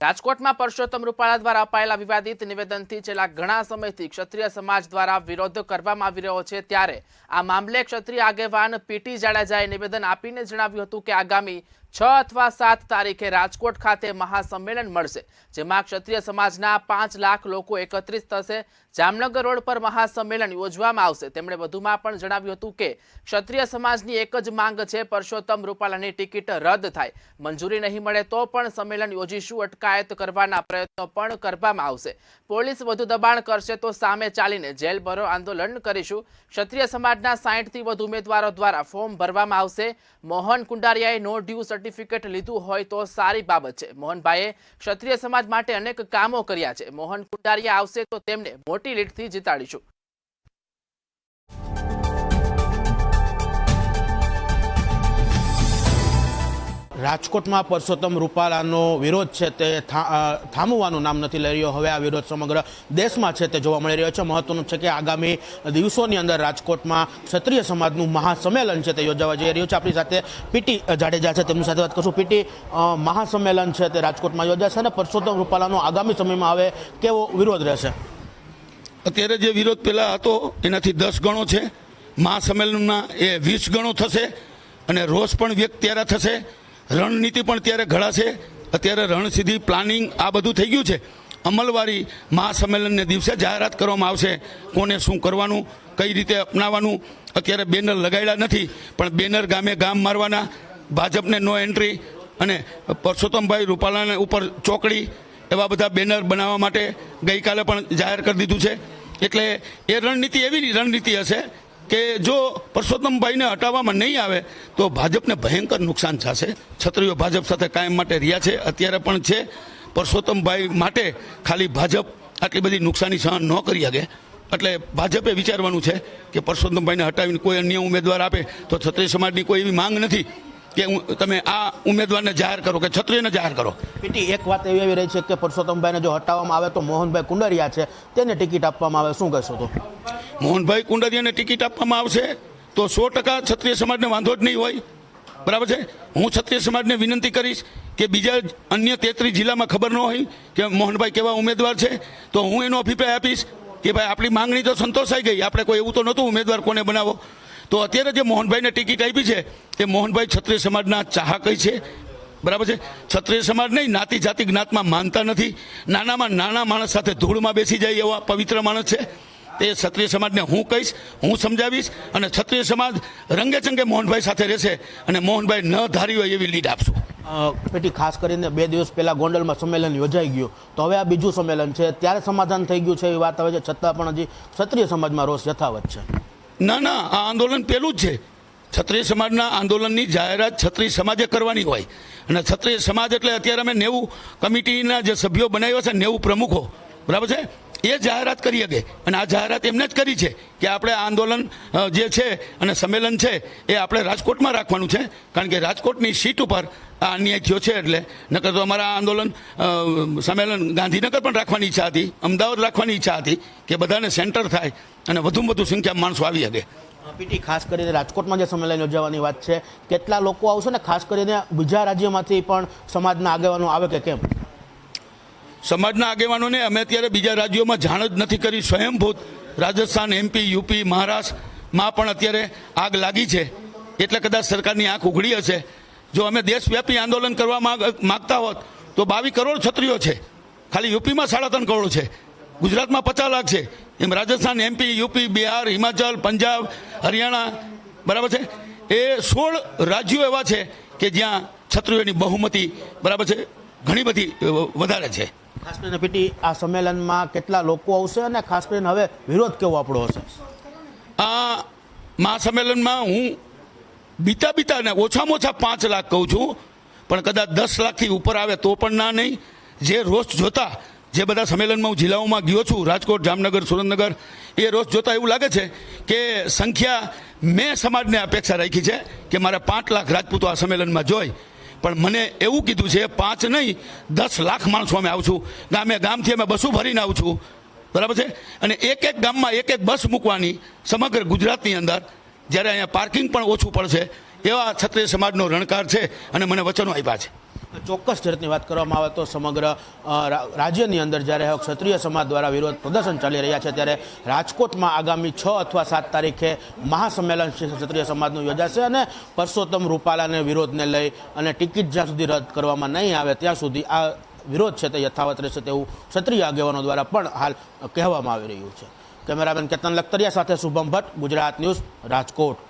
રાજકોટમાં પરસોત્તમ રૂપાલા દ્વારા અપાયેલા વિવાદિત નિવેદનથી છેલ્લા ઘણા સમયથી ક્ષત્રિય સમાજ દ્વારા વિરોધ કરવામાં આવી રહ્યો છે ત્યારે આ મામલે ક્ષત્રિય આગેવાન પીટી જાડેજાએ નિવેદન આપીને જણાવ્યું હતું કે આગામી છ અથવા સાત તારીખે રાજકોટ ખાતે મહાસંમેલન મળશે, જેમાં ક્ષત્રિય સમાજના પાંચ લાખ લોકો એકત્રિત થશે. જામનગર રોડ પર મહાસંમેલન યોજવામાં આવશે. તેમણે વધુમાં પણ જણાવ્યું હતું કે, ક્ષત્રિય સમાજની એક જ માંગ છે પરસોત્તમ રૂપાલાની ટિકિટ રદ થાય. મંજૂરી નહીં મળે તો પણ સંમેલન યોજીશું. અટકાયત કરવાના પ્રયત્નો પણ કરવામાં આવશે. પોલીસ વધુ દબાણ કરશે તો સામે ચાલીને જેલ ભરો આંદોલન કરીશું. ક્ષત્રિય સમાજના સાહીઠથી વધુ ઉમેદવારો દ્વારા ફોર્મ ભરવામાં આવશે. મોહન કુંડારિયાએ નો ડ્યુ લીધું હોય તો સારી બાબત છે. મોહનભાઈએ ક્ષત્રિય સમાજ માટે અનેક કામો કર્યા છે. મોહન કુંડારિયા આવશે તો તેમને મોટી લીડથી જીતાડીશું. રાજકોટમાં પરસોત્તમ રૂપાલાનો વિરોધ છે તે થામવાનું નામ નથી લઈ રહ્યો. હવે આ વિરોધ સમગ્ર દેશમાં છે તે જોવા મળી રહ્યો છે. મહત્વનું છે કે આગામી દિવસોની અંદર રાજકોટમાં ક્ષત્રિય સમાજનું મહાસંમેલન છે તે યોજાવા જઈ રહ્યું છે. આપણી સાથે પીટી જાડેજા છે. તેમની સાથે વાત કરશું. પીટી મહાસંમેલન છે તે રાજકોટમાં યોજાશે અને પરસોત્તમ રૂપાલાનો આગામી સમયમાં હવે કેવો વિરોધ રહેશે? અત્યારે જે વિરોધ પેલા હતો, એનાથી દસ ગણો છે. મહાસંમેલનના એ વીસ ગણો થશે અને રોષ પણ વ્યક્ત ત્યારે થશે. રણનીતિ પણ ત્યારે ઘડાશે. અત્યારે રણસિદ્ધિ પ્લાનિંગ આ બધું થઈ ગયું છે. અમલવારી મહાસંમેલનને દિવસે જાહેરાત કરવામાં આવશે. કોને શું કરવાનું, કઈ રીતે અપનાવવાનું, અત્યારે બેનર લગાડ્યા નથી, પણ બેનર ગામે ગામ મારવાના, ભાજપને નો એન્ટ્રી અને પરસોત્તમભાઈ રૂપાલાને ઉપર ચોકડી, એવા બધા બેનર બનાવવા માટે ગઈકાલે પણ જાહેર કરી દીધું છે. એટલે એ રણનીતિ એવી રણનીતિ હશે કે જો પરસોત્તમભાઈને હટાવવામાં નહીં આવે, તો ભાજપને ભયંકર નુકસાન થશે. છત્રીઓ ભાજપ સાથે કાયમ માટે રહ્યા છે. અત્યારે પણ છે, પરસોત્તમભાઈ માટે ખાલી ભાજપ આટલી બધી નુકસાની સહન ન કરી શકે. એટલે ભાજપે વિચારવાનું છે કે પરસોત્તમભાઈને હટાવીને કોઈ અન્ય ઉમેદવાર આપે, તો છત્રી સમાજની કોઈ એવી માંગ નથી. કે તમે આ ઉમેદવારને જાહેર કરો કે ક્ષત્રિયને જાહેર કરો? પીટી એક વાત એવી આવી રહી છે કે પરસોત્તમભાઈને જો હટાવવામાં આવે તો મોહનભાઈ કુંડરિયા છે તેને ટિકિટ આપવામાં આવે. શું કહેશો તો? મોહનભાઈ કુંડરિયાને ટિકિટ આપવામાં આવશે તો સો ટકા ક્ષત્રિય સમાજને વાંધો જ નહીં હોય. બરાબર છે? હું ક્ષત્રિય સમાજને વિનંતી કરીશ કે બીજા અન્ય તેત્રીસ જિલ્લામાં ખબર ન હોય કે મોહનભાઈ કેવા ઉમેદવાર છે તો હું એનો અભિપ્રાય આપીશ કે ભાઈ આપણી માંગણી તો સંતોષાઈ ગઈ. આપણે કોઈ એવું તો નહોતું ઉમેદવાર કોને બનાવો. તો અત્યારે જે મોહનભાઈને ટિકિટ આપી છે, એ મોહનભાઈ ક્ષત્રિય સમાજના ચાહકય છે. બરાબર છે? ક્ષત્રિય સમાજ નહીં, નાતી જાતિ જ્ઞાતમાં માનતા નથી. નાનામાં નાના માણસ સાથે ધૂળમાં બેસી જાય એવા પવિત્ર માણસ છે. તે ક્ષત્રિય સમાજને હું કહીશ, હું સમજાવીશ અને ક્ષત્રિય સમાજ રંગે ચંગે મોહનભાઈ સાથે રહેશે અને મોહનભાઈ ન ધારી હોય એવી લીડ આપશું. પેટી ખાસ કરીને બે દિવસ પહેલાં ગોંડલમાં સંમેલન યોજાઈ ગયું. તો હવે આ બીજું સંમેલન છે. ત્યારે સમાધાન થઈ ગયું છે એવી વાત આવે છે. છતાં પણ હજી ક્ષત્રિય સમાજમાં રોષ યથાવત છે. ના ના, આ આંદોલન પેલું જ છે. ક્ષત્રિય સમાજના આંદોલનની જાહેરાત ક્ષત્રિય સમાજે કરવાની હોય. અને ક્ષત્રિય સમાજ એટલે અત્યારે અમે નેવું કમિટીના જે સભ્યો બનાવ્યા છે, નેવું પ્રમુખો. બરાબર છે? એ જાહેરાત કરી શકે. અને આ જાહેરાત એમને જ કરી છે કે આપણે આંદોલન જે છે અને સંમેલન છે, એ આપણે રાજકોટમાં રાખવાનું છે. કારણ કે રાજકોટની સીટ ઉપર આ અન્યાય થયો છે એટલે. નકર તો અમારા આંદોલન સંમેલન ગાંધીનગર પણ રાખવાની ઈચ્છા હતી અમદાવાદ રાખવાની ઈચ્છા હતી કે બધાને સેન્ટર થાય અને વધુમાં વધુ સંખ્યામાં માણસો આવી શકે. પીટી ખાસ કરીને રાજકોટમાં જે સંમેલન યોજાવાની વાત છે કેટલા લોકો આવશે ને ખાસ કરીને બીજા રાજ્યમાંથી પણ સમાજના આગેવાનો આવે કે કેમ? સમાજના આગેવાનોને અમે અત્યારે બીજા રાજ્યોમાં જાણ જ નથી કરી સ્વયંભૂત રાજસ્થાન એમપી યુપી મહારાષ્ટ્રમાં પણ અત્યારે આગ લાગી છે. એટલે કદાચ સરકારની આંખ ઉઘડી હશે. જો અમે દેશવ્યાપી આંદોલન કરવા માંગ- માંગતા હોત તો બાવીસ કરોડ છત્રીઓ છે. ખાલી યુપીમાં સાડા ત્રણ કરોડ છે. ગુજરાતમાં પચાસ લાખ છે. એમ રાજસ્થાન એમપી યુપી બિહાર હિમાચલ પંજાબ હરિયાણા બરાબર છે? એ સોળ રાજ્યો એવા છે કે જ્યાં છત્રીઓની બહુમતી બરાબર છે? ઘણી બધી વધારે છે. ખાસ કરીને પીટી આ સંમેલનમાં કેટલા લોકો આવશે અને ખાસ કરીને હવે વિરોધ કેવો આપણો હશે? આ મહાસંમેલનમાં હું બીતા બીતાને ઓછામાં ઓછા પાંચ લાખ કહું છું. પણ કદાચ દસ લાખથી ઉપર આવે તો પણ ના નહીં. જે રોષ જોતા, જે બધા સંમેલનમાં હું જિલ્લાઓમાં ગયો છું, રાજકોટ, જામનગર, સુરેન્દ્રનગર, એ રોષ જોતા એવું લાગે છે કે સંખ્યા મેં સમાજને અપેક્ષા રાખી છે કે મારે પાંચ લાખ રાજપૂતો આ સંમેલનમાં જોઈ પણ મને એવું કીધું છે, પાંચ નહીં, દસ લાખ માણસો અમે આવશું ગામે ગામથી અમે બસો ભરીને આવું છું. બરાબર છે? અને એક એક ગામમાં એક એક બસ મૂકવાની સમગ્ર ગુજરાતની અંદર જ્યારે અહીંયા પાર્કિંગ પણ ઓછું પડશે, એવા ક્ષત્રિય સમાજનો રણકાર છે અને મને વચનો આપ્યા છે. ચોક્કસ ઝડપની વાત કરવામાં આવે તો સમગ્ર રાજ્યની અંદર જ્યારે ક્ષત્રિય સમાજ દ્વારા વિરોધ પ્રદર્શન ચાલી રહ્યા છે, ત્યારે રાજકોટમાં આગામી છ અથવા સાત તારીખે મહાસંમેલન ક્ષત્રિય સમાજનું યોજાશે અને પરસોત્તમ રૂપાલાને વિરોધને લઈ અને ટિકિટ જ્યાં સુધી રદ કરવામાં નહીં આવે, ત્યાં સુધી આ વિરોધ છે તે યથાવત રહેશે તેવું ક્ષત્રિય આગેવાનો દ્વારા પણ હાલ કહેવામાં આવી રહ્યું છે. કેમેરામેન કેતન લખતરિયા સાથે શુભમ ભટ્ટ ગુજરાત ન્યૂઝ રાજકોટ.